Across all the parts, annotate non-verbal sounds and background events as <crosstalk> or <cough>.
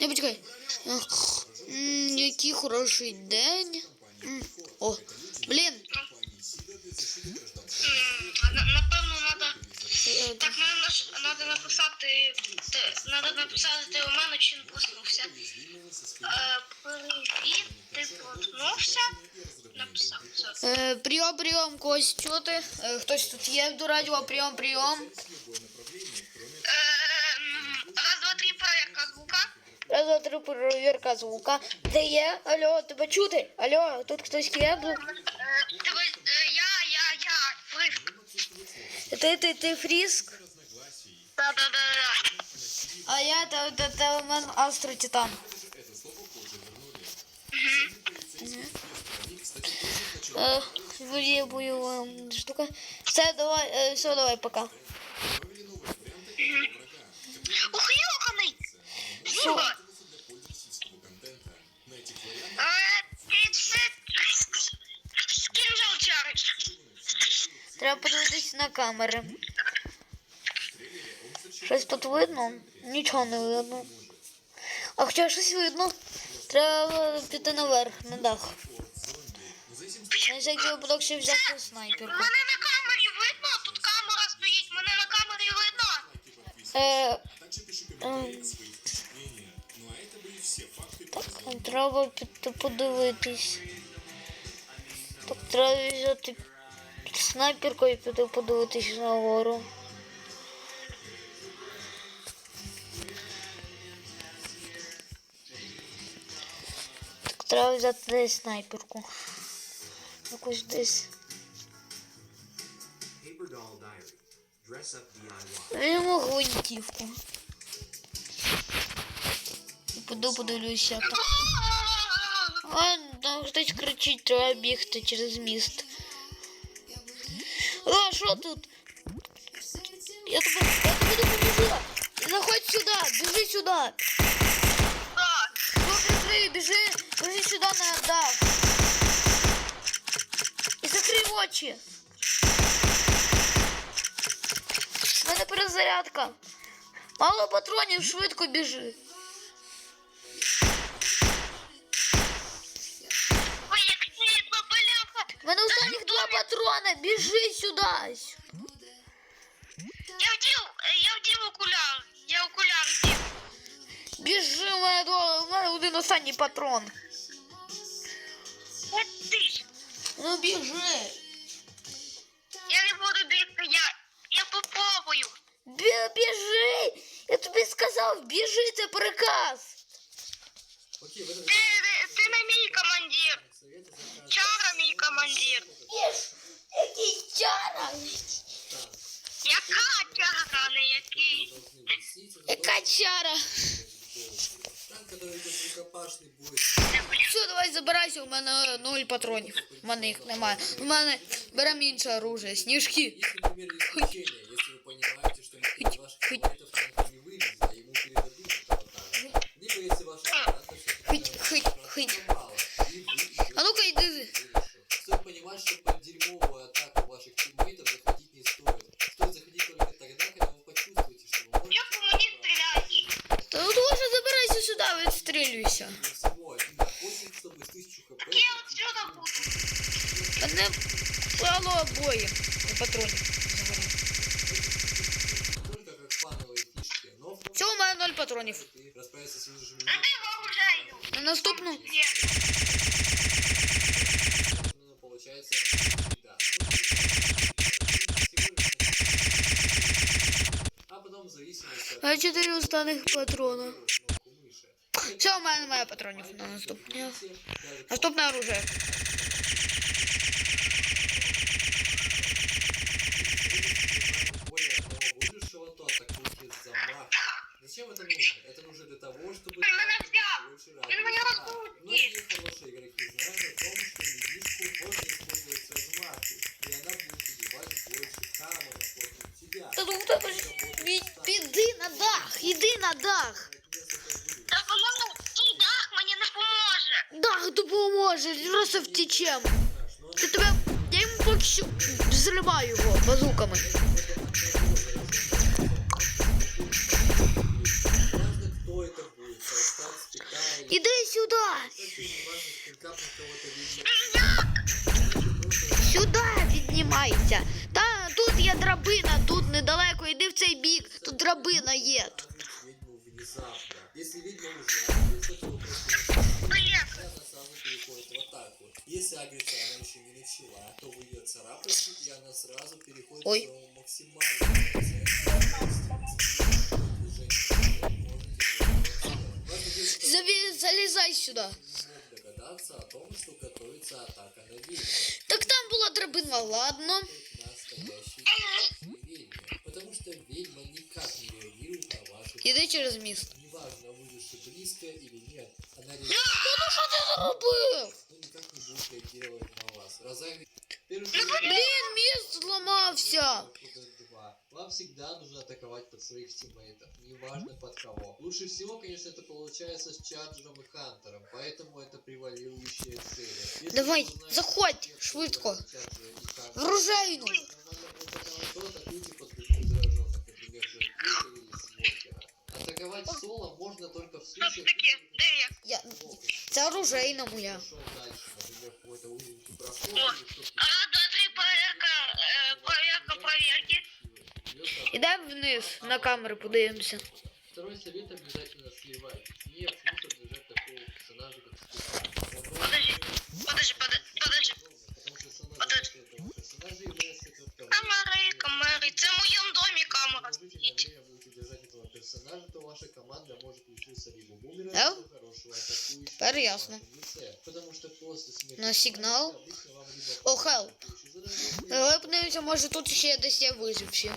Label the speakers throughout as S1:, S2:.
S1: Не почекай. Який хороший день. О, блін.
S2: Напевно, треба. Так, треба написати. Треба написати ти у мене чи не проснувся. Е, Привіт, ти проснувся. Написав.
S1: Е, прийом, прийом, когось чути. Е, Хтось тут є до радіо, прийом, прийом.
S2: Е, м, Раз, два, три, проверка звука.
S1: Раз, два, три, перевірка звука. Де є? Алло, тебе чути? Алло, тут хтось є?
S2: Е, Тебе, е, я, я, я, Фриск.
S1: Ти, ти, ти фріск?
S2: Да, да, да, да.
S1: А я та, та, та у мене Астро Титан. Е, Буде бойова штука. Все, давай, е, все, давай, пока. На камери. Щось тут видно? Нічого не видно. А хоча щось видно. Треба піти наверх, на дах. На всякий випадок ще взяти снайперку.
S2: Мене на камері видно, тут камера стоїть, мене на камері видно.
S1: Е, ем, так, треба піти подивитись. Так, треба взяти снайперку і піти подивитись нагору. Так, треба взяти десь снайперку. Якусь десь. Візьму гвинтівку. І піду подивлюся. Там хтось кричить, треба бігти через міст. А, що тут? Я тебе, я тобі допоможу. Заходь сюди, біжи сюди.
S2: Так.
S1: Ну, біжи, біжи, біжи сюди на дах. І закрий очі. У мене перезарядка. Мало патронів, швидко біжи. У мене останніх два патрони. Біжи сюди.
S2: Я вдів, е, я вдів окуляр. Я окуляр вдів.
S1: Біжи, у мене, два- у мене один останній патрон.
S2: От ти ж.
S1: Ну біжи.
S2: Я не буду бігти, я, я попробую.
S1: Бі- біжи. Я тобі сказав, біжи, це приказ.
S3: Окей, в этом
S2: Ти, Чара мій командир.
S1: Біж, який чара.
S2: Яка чара, не який?
S3: Должны носить. Это
S1: Яка чара.
S3: танк, который идет рукопашный будет.
S1: Все, давай забирайся, у мене нуль патронів. У мене їх немає. У мене беремо інше оружие, сніжки.
S3: Есть, например, исключение, если вы понимаете, в том
S1: Все, у мене ноль патронів.
S3: ты расправиться с выжившими
S2: А ти вооружаю.
S1: На наступну.
S2: Є.
S3: Ну, получается, да. Ну, всего лишь- А потом в зависимости от
S1: А чотири останніх патрона.
S3: кнопку мыши.
S1: Все, у мене немає патронів на наступне.
S3: Даже
S1: Наступне оружие. Базуками.
S3: Важно, кто это будет. Составить
S1: Іди сюди!
S3: Кстати, неважно, капнуть кого-то видно.
S1: Піднімайся. Та тут є драбина, тут недалеко, іди в цей бік. Тут драбина є.
S3: Ведьму внезапно. Если ведьма уже агрится, то просто
S2: Блін,
S3: она сразу переходит в атаку. Если агриться она еще не начала, то вы ее царапаете, и она сразу переходит
S1: Ой.
S3: к максимальному. Не мог догадаться о том, что готовится атака на ведьму.
S1: Так там була драбина, ладно.
S3: ведьме. Потому что ведьма никак не реагирует на ваши...
S1: Іди через міст.
S3: Неважно, выживши близко или нет, она
S1: Ну
S3: реагирует,
S1: що ти зробив?
S3: ну, никак
S1: Блін, міст зламався.
S3: Вам всегда нужно атаковать под своих тиммейтов, неважно под кого. Лучше всего, конечно, это получается с Чарджером и Хантером, поэтому это превалирующие цели. Если
S1: Давай,
S3: вы узнаете,
S1: заходь, швидко. В оружейну.
S3: Атаковать соло можно только в случае,
S2: я?
S1: Я... Це оружейна моя.
S3: пошел дальше, например, какой-то узенький проход
S2: О,
S3: или что-то.
S2: Раз, два, три, проверка, е, проверка, проверки.
S1: Ідемо вниз на камери, подивимося.
S3: Второй совет обязательно сливать. Нет смысла держать такого персонажа, как Стефан.
S2: Подожди, подожди, подожди, подожди.
S3: Потому что сама
S2: Подожди.
S3: задача этого персонажа является только
S2: Камери, камери, це в моєму домі камера
S3: Можете на
S2: стоїть.
S3: время будете держать этого персонажа, то ваша команда может лишиться либо бумера,
S1: Теперь ясно. На сигнал. О, хелп.
S3: атакующий
S1: Давай подивимося, може тут ще десь є виживші.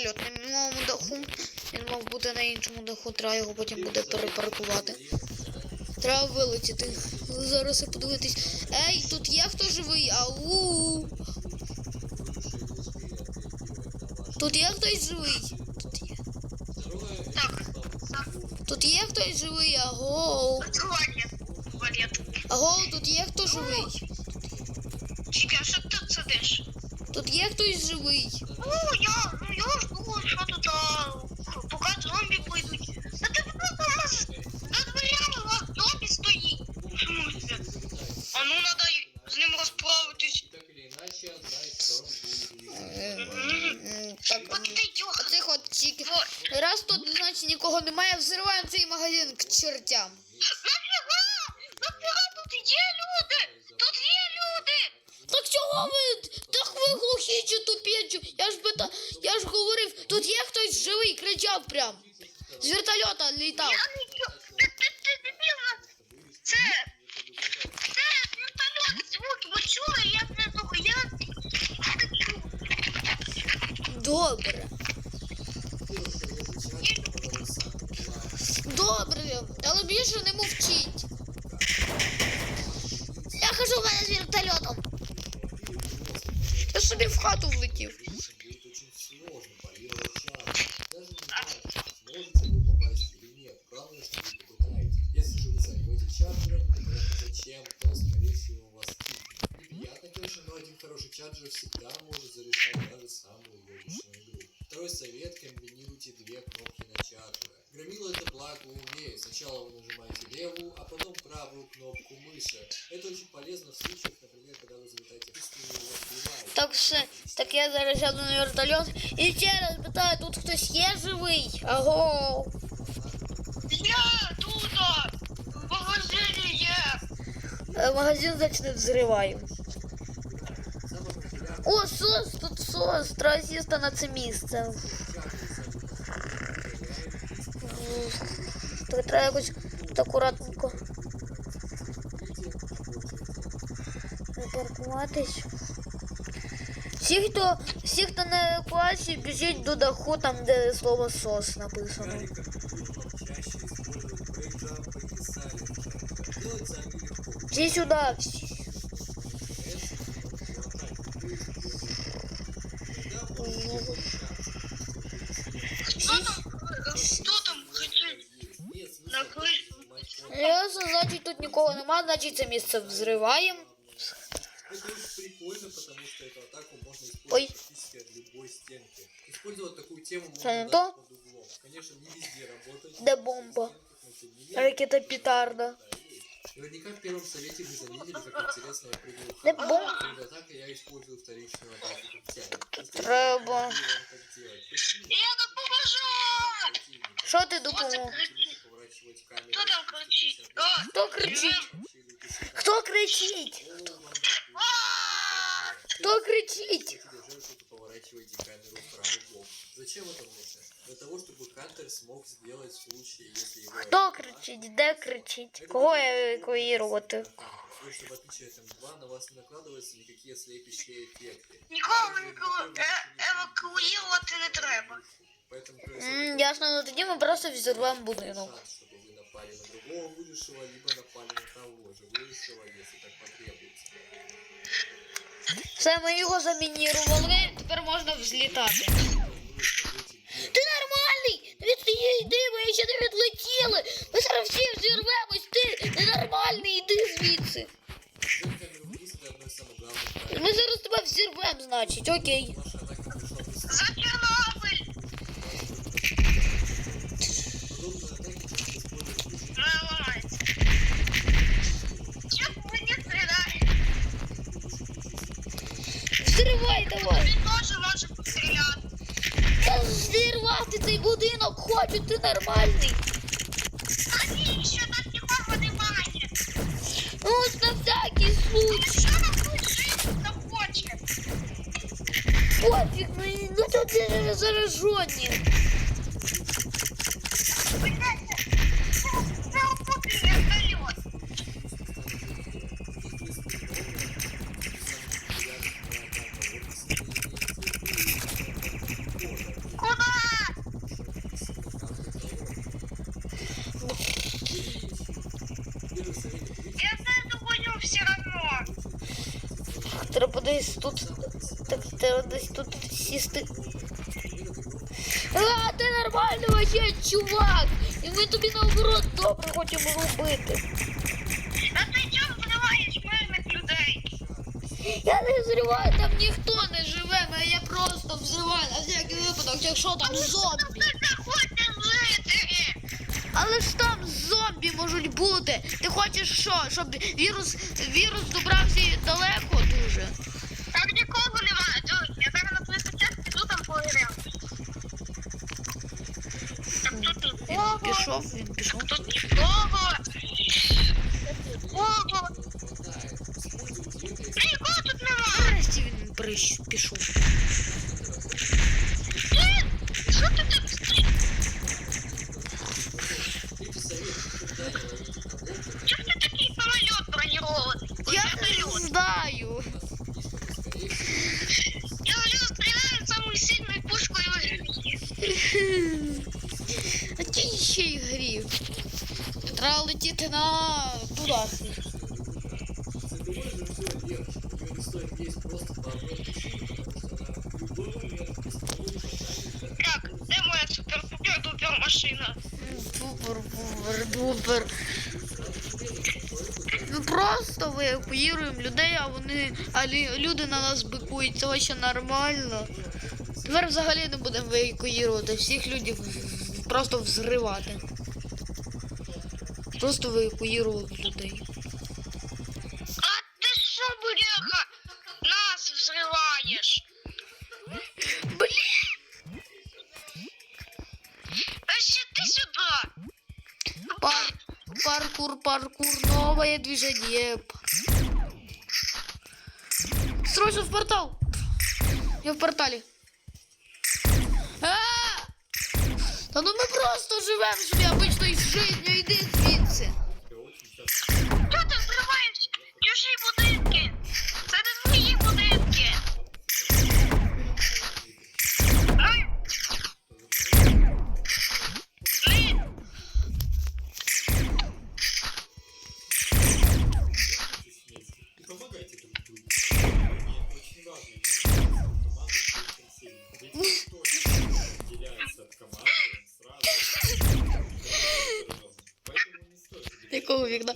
S1: Вертольот на минулому даху. Він мав бути на іншому даху, треба його потім буде перепаркувати. Треба вилетіти. Зараз і подивитись. Ей, тут є хто живий? Ау! Тут є хтось живий? Тут є.
S2: Так,
S1: Тут є хтось живий? Аго!
S2: туалет. Туалет.
S1: Аго, тут є хто живий?
S2: Чекай, що ти тут сидиш?
S1: Тут є хтось живий?
S2: Ну, я
S1: чи- Я ж бита, я ж говорив, тут є хтось живий, кричав прям. З вертольота літав.
S2: Я чу. Ти, ти, ти дебілна. Це, це вертольот звуки. Ви чули? Я не того, я.
S1: Добре. Добре, але більше не мовчіть. Я хожу в мене з вертольотом. сюди в хату влетів.
S3: Чаджер всегда может зарешать даже самую логичную игру. Второй совет – комбинируйте две кнопки на чаджере. Громила это благо умеет. Сначала вы нажимаете левую, а потом правую кнопку мыши. Это очень полезно в случаях, например, когда вы залетаете в пустую
S1: Так все, так я зараз сяду на вертольот і ще раз питаю, тут хтось є живий? Аго.
S2: Я тут. В магазині є.
S1: Е, Магазин значить взриваємо. О, сос, тут сос, треба сісти на це місце. Так треба якось так акуратненько припаркуватись. Всі, хто всі, хто на евакуації, біжіть до даху, там де слово сос написано. Всі сюди.
S3: Значить
S1: тут нікого нема, значить це місце взриваємо.
S3: тему можно
S1: дать
S3: под углом. Конечно, не везде работает. Да
S1: бомба. Ракета петарда.
S3: Наверняка в первом совете вы заметили, как <laughs> интересно я
S1: прыгнул.
S3: Да
S1: бомба.
S3: Перед атакой я использую вторичную атаку. Рыба.
S2: Я
S1: так поможу!
S3: Что ты думал?
S2: Кто там
S1: кричит? Кто кричит? А! Кто кричит?
S3: Кто кричит? Кто кричит? Зачем это нужно? Для того, чтобы Хантер смог сделать в случае, если его...
S1: Хто кричить? Де кричить? Кого евакуювати?
S3: Потому что в отличие от М2 на вас не накладываются никакие слепящие эффекты.
S2: Нікого нікого е- евакуювати не треба.
S3: Поэтому
S1: М, Ясно, ну тоді ми просто взорвемо будинок.
S3: шанс, чтобы вы напали на другого выжившего, либо напали на того же выжившего, если так потребуется.
S1: Все, ми його замінірували, тепер можна взлітати. йди, ми ще не відлетіли! Ми зараз всі взірвемось, ти ненормальний, іди звідси.
S3: Держать камеру вниз это одно из самых главных правил.
S1: Ми зараз тебе взірвемо, значить, окей.
S3: Ваша атака пришла быстро.
S2: За Чорнобиль!
S3: Подобные атаки часто используют в режиме
S2: Не ламається. Чого ви не стріляєте?
S1: Взривай давай! Зірвати цей будинок хочу, ти нормальний.
S2: А ні, що там нікого немає.
S1: Ну ось на всякий случай.
S2: Що нам тут жити захоче?
S1: Пофіг, ну, ну тут не заражені. Тут. Так треба десь тут сісти. А, ти нормальний вообще, чувак! І ми тобі наоборот добре хочемо робити.
S2: А ти чого вбиваєш мирних людей?
S1: Я не взриваю, там ніхто не живе, а я просто взриваю на всякий випадок, якщо там зомбі. Але ж там зомбі можуть бути. Ти хочеш що? Щоб вірус, вірус добрався далеко дуже.
S2: Там нікого немає, друзі. Я зараз на твій час піду там поговорю. Так тут
S1: Він
S2: нікого.
S1: Пішов, він пішов.
S2: Тут нікого. Нікого. Нікого тут немає.
S1: Нарешті він пішов. А ті ще й грів. Треба летіти на туди.
S2: Так, де моя супер-пупер-дупер машина?
S1: Супер, пупер, дупер. Ми просто евакуюємо людей, а вони. А люди на нас бикують. Це вообще нормально. Тепер взагалі не будемо евакуювати. Всіх людей просто взривати. Просто евакуювати людей.
S2: А ти що, буряха? Нас взриваєш.
S1: Блін!
S2: А ще ти сюди.
S1: Пар, паркур, паркур, новое движение. Срочно в портал. Я в портале. Та ну ми просто живемо собі обичною життю, іди звідси.
S2: Чого ти зриваєш чужі будинки?
S1: Якого вікна?